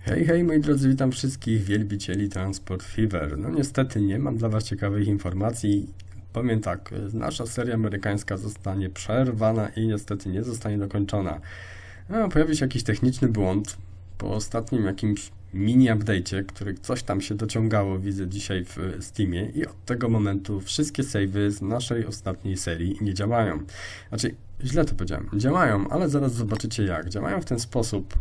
Hej, hej moi drodzy, witam wszystkich wielbicieli Transport Fever. No niestety nie mam dla Was ciekawych informacji. Powiem tak, nasza seria amerykańska zostanie przerwana i niestety nie zostanie dokończona. No, pojawi się jakiś techniczny błąd po ostatnim jakimś mini update'cie, który coś tam się dociągało, widzę dzisiaj w Steamie i od tego momentu wszystkie savey z naszej ostatniej serii nie działają. Znaczy, źle to powiedziałem, działają, ale zaraz zobaczycie jak. Działają w ten sposób,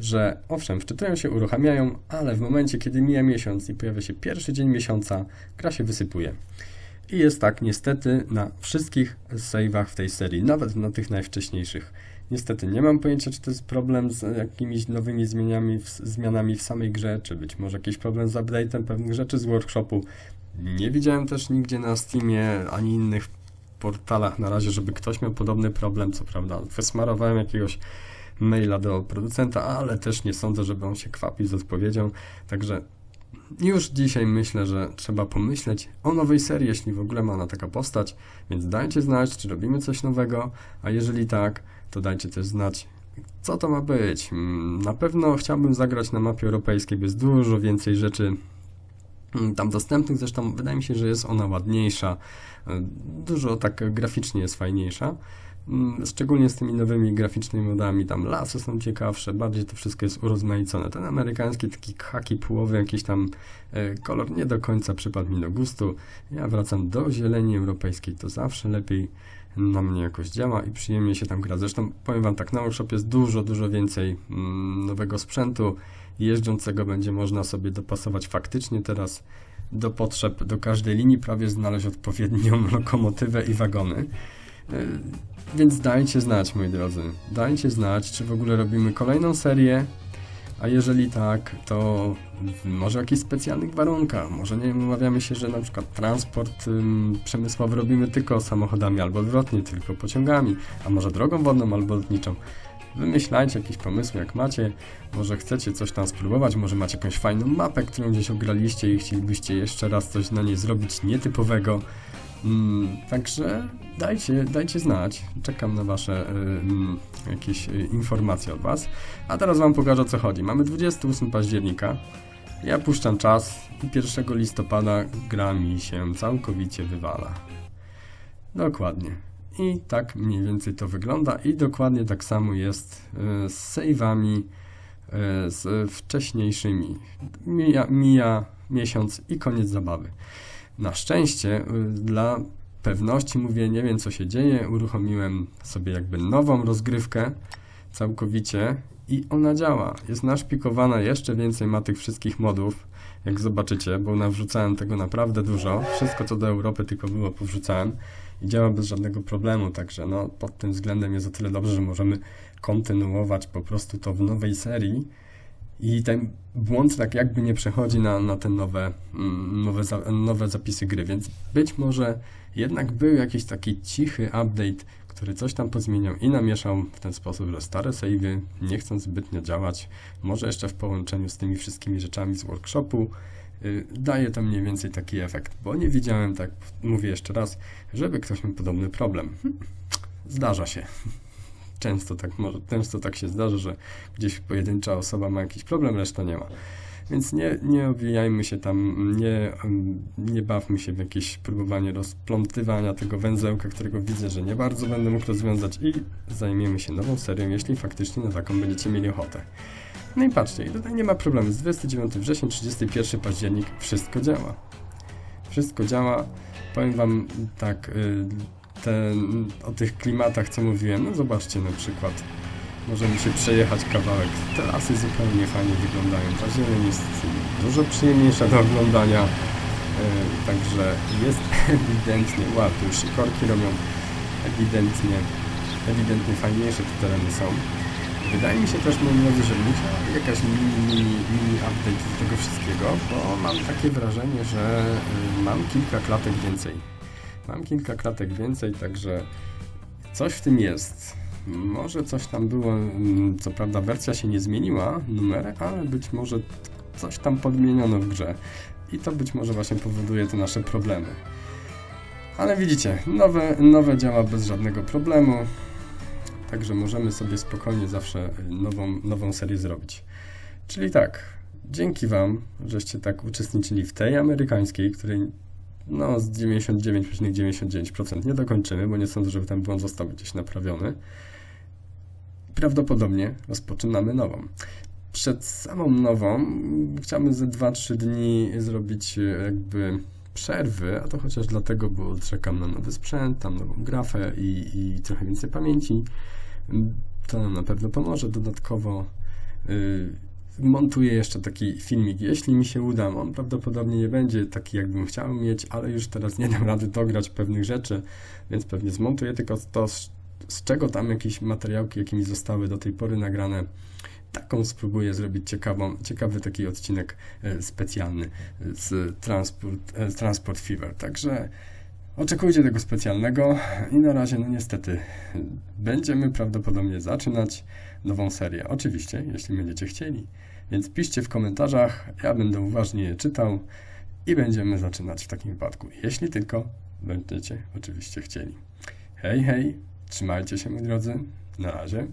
że owszem, wczytują się, uruchamiają, ale w momencie, kiedy mija miesiąc i pojawia się pierwszy dzień miesiąca, gra się wysypuje. I jest tak niestety na wszystkich save'ach w tej serii, nawet na tych najwcześniejszych. Niestety nie mam pojęcia, czy to jest problem z jakimiś nowymi zmianami w, zmianami w samej grze, czy być może jakiś problem z update'em pewnych rzeczy z workshopu. Nie widziałem też nigdzie na Steamie ani innych portalach na razie, żeby ktoś miał podobny problem, co prawda. Wysmarowałem jakiegoś maila do producenta, ale też nie sądzę, żeby on się kwapił z odpowiedzią. Także już dzisiaj myślę, że trzeba pomyśleć o nowej serii, jeśli w ogóle ma ona taka postać, więc dajcie znać, czy robimy coś nowego, a jeżeli tak, to dajcie też znać, co to ma być. Mm, na pewno chciałbym zagrać na mapie europejskiej, bo jest dużo więcej rzeczy mm, tam dostępnych, zresztą wydaje mi się, że jest ona ładniejsza, dużo tak graficznie jest fajniejsza. Mm, szczególnie z tymi nowymi graficznymi modami, tam lasy są ciekawsze, bardziej to wszystko jest urozmaicone. Ten amerykański taki haki połowy, jakiś tam e, kolor nie do końca przypadł mi do gustu. Ja wracam do zieleni europejskiej, to zawsze lepiej na mnie jakoś działa i przyjemnie się tam gra. Zresztą powiem Wam tak, na workshop jest dużo, dużo więcej mm, nowego sprzętu. Jeżdżącego będzie można sobie dopasować faktycznie teraz do potrzeb, do każdej linii prawie znaleźć odpowiednią lokomotywę i wagony. E, więc dajcie znać, moi drodzy. Dajcie znać, czy w ogóle robimy kolejną serię. A jeżeli tak, to może w jakichś specjalnych warunkach. Może nie umawiamy się, że na przykład transport ym, przemysłowy robimy tylko samochodami, albo odwrotnie, tylko pociągami, a może drogą wodną albo lotniczą. Wymyślajcie jakieś pomysły, jak macie. Może chcecie coś tam spróbować, może macie jakąś fajną mapę, którą gdzieś ograliście i chcielibyście jeszcze raz coś na niej zrobić nietypowego. Mm, także dajcie, dajcie znać. Czekam na Wasze y, y, jakieś y, informacje od Was. A teraz Wam pokażę o co chodzi. Mamy 28 października. Ja puszczam czas i 1 listopada gra mi się całkowicie wywala. Dokładnie. I tak mniej więcej to wygląda i dokładnie tak samo jest y, z save'ami z wcześniejszymi. Mija, mija miesiąc i koniec zabawy. Na szczęście y, dla pewności mówię, nie wiem co się dzieje, uruchomiłem sobie jakby nową rozgrywkę całkowicie i ona działa. Jest naszpikowana, jeszcze więcej ma tych wszystkich modów, jak zobaczycie, bo nawrzucałem tego naprawdę dużo. Wszystko co do Europy tylko było powrzucałem i działa bez żadnego problemu, także no pod tym względem jest o tyle dobrze, że możemy kontynuować po prostu to w nowej serii i ten błąd tak jakby nie przechodzi na, na te nowe, mm, nowe, za, nowe zapisy gry, więc być może jednak był jakiś taki cichy update, który coś tam pozmieniał i namieszał w ten sposób, że stare savey nie chcą zbytnio działać, może jeszcze w połączeniu z tymi wszystkimi rzeczami z workshopu, yy, daje to mniej więcej taki efekt, bo nie widziałem, tak mówię jeszcze raz, żeby ktoś miał podobny problem. Hm, zdarza się często tak, może, często tak się zdarza, że gdzieś pojedyncza osoba ma jakiś problem, reszta nie ma. Więc nie, nie obwijajmy się tam, nie, nie bawmy się w jakieś próbowanie rozplątywania tego węzełka, którego widzę, że nie bardzo będę mógł rozwiązać i zajmiemy się nową serią, jeśli faktycznie na taką będziecie mieli ochotę. No i patrzcie, tutaj nie ma problemu. Z 29 września, 31 październik, wszystko działa. Wszystko działa. Powiem Wam tak, y, te, o tych klimatach, co mówiłem, no zobaczcie na przykład, możemy się przejechać kawałek, te lasy zupełnie fajnie wyglądają, zieleń jest dużo przyjemniejsza do oglądania, yy, także jest ewidentnie, tu już korki robią, ewidentnie, ewidentnie fajniejsze te tereny są. Wydaje mi się też, moi drodzy, że jakaś mini, mini, mini update do tego wszystkiego, bo mam takie wrażenie, że y, mam kilka klatek więcej Mam kilka klatek więcej, także coś w tym jest. Może coś tam było, mm, co prawda wersja się nie zmieniła, numery, ale być może coś tam podmieniono w grze. I to być może właśnie powoduje te nasze problemy. Ale widzicie, nowe, nowe działa bez żadnego problemu. Także możemy sobie spokojnie zawsze nową, nową serię zrobić. Czyli tak, dzięki Wam, żeście tak uczestniczyli w tej amerykańskiej, której no z 99,99% nie dokończymy, bo nie sądzę, żeby ten błąd został gdzieś naprawiony. Prawdopodobnie rozpoczynamy nową. Przed samą nową chciałbym ze 2-3 dni zrobić e, jakby przerwy, a to chociaż dlatego, bo czekam na nowy sprzęt, tam nową grafę i, i trochę więcej pamięci. To nam na pewno pomoże dodatkowo. Yy, montuję jeszcze taki filmik, jeśli mi się uda. On prawdopodobnie nie będzie taki, jakbym chciał mieć, ale już teraz nie dam rady dograć pewnych rzeczy, więc pewnie zmontuję tylko to, z, czego tam jakieś materiałki, jakie mi zostały do tej pory nagrane. Taką spróbuję zrobić ciekawą, ciekawy taki odcinek e, specjalny e, z Transport, e, Transport Fever. Także oczekujcie tego specjalnego i na razie, no niestety, będziemy prawdopodobnie zaczynać nową serię. Oczywiście, jeśli będziecie chcieli. Więc piszcie w komentarzach, ja będę uważnie je czytał i będziemy zaczynać w takim wypadku. Jeśli tylko będziecie oczywiście chcieli. Hej, hej, trzymajcie się moi drodzy. Na razie.